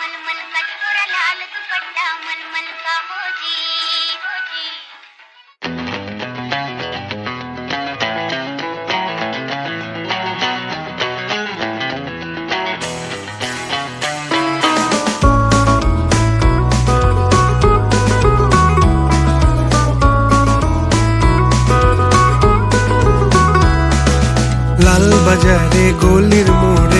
मलमल का छोरा लाल दुपट्टा मलमल का हो जी हो जी লাল বাজারে গলির মোড়ে পান দোকানের খরিদ্দার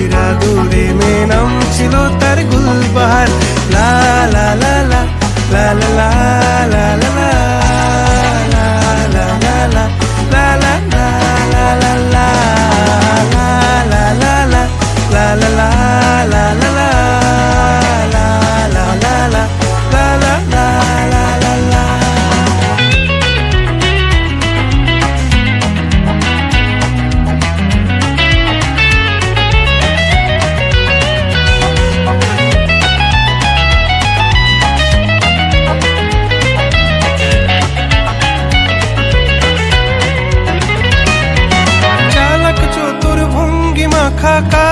la la la.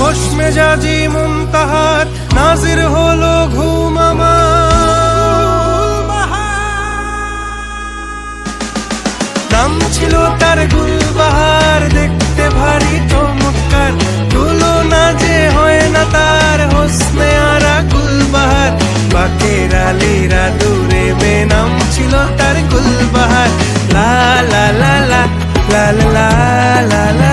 খোশ মেজাজি মুনতাহার নাজির হলো ঘুম নাম ছিল তার গুলবাহার, দেখতে ভারী চমৎকার। তুলনা যে হয় না তার, হোসনে আরা গুলবাহার। বাকের আলীরা দূরে বেনাম ছিল তার গুলবাহার। লা লা লা লা লা লা লা লা।